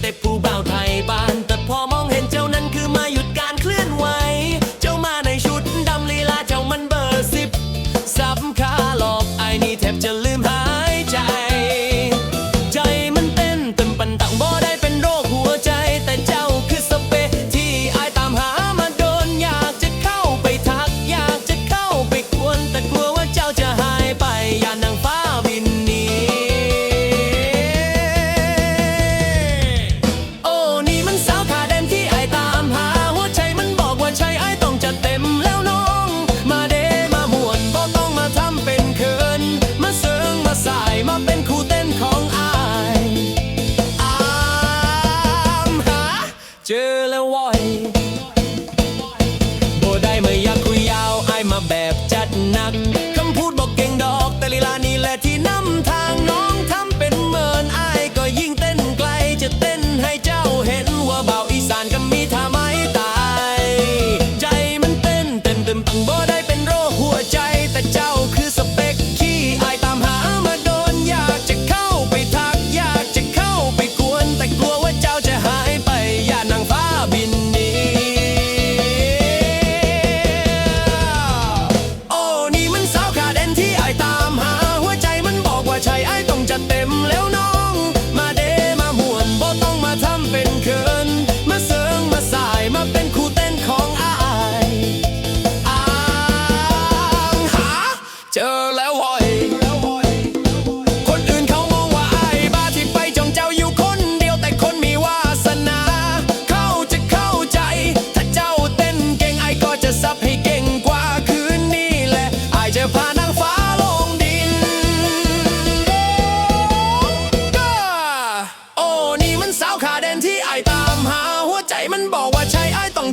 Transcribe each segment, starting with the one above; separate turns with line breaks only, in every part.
เต็ปผู้บ่าวไทยบ้าน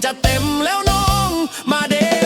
จะเต็มแล้วน้องมาเด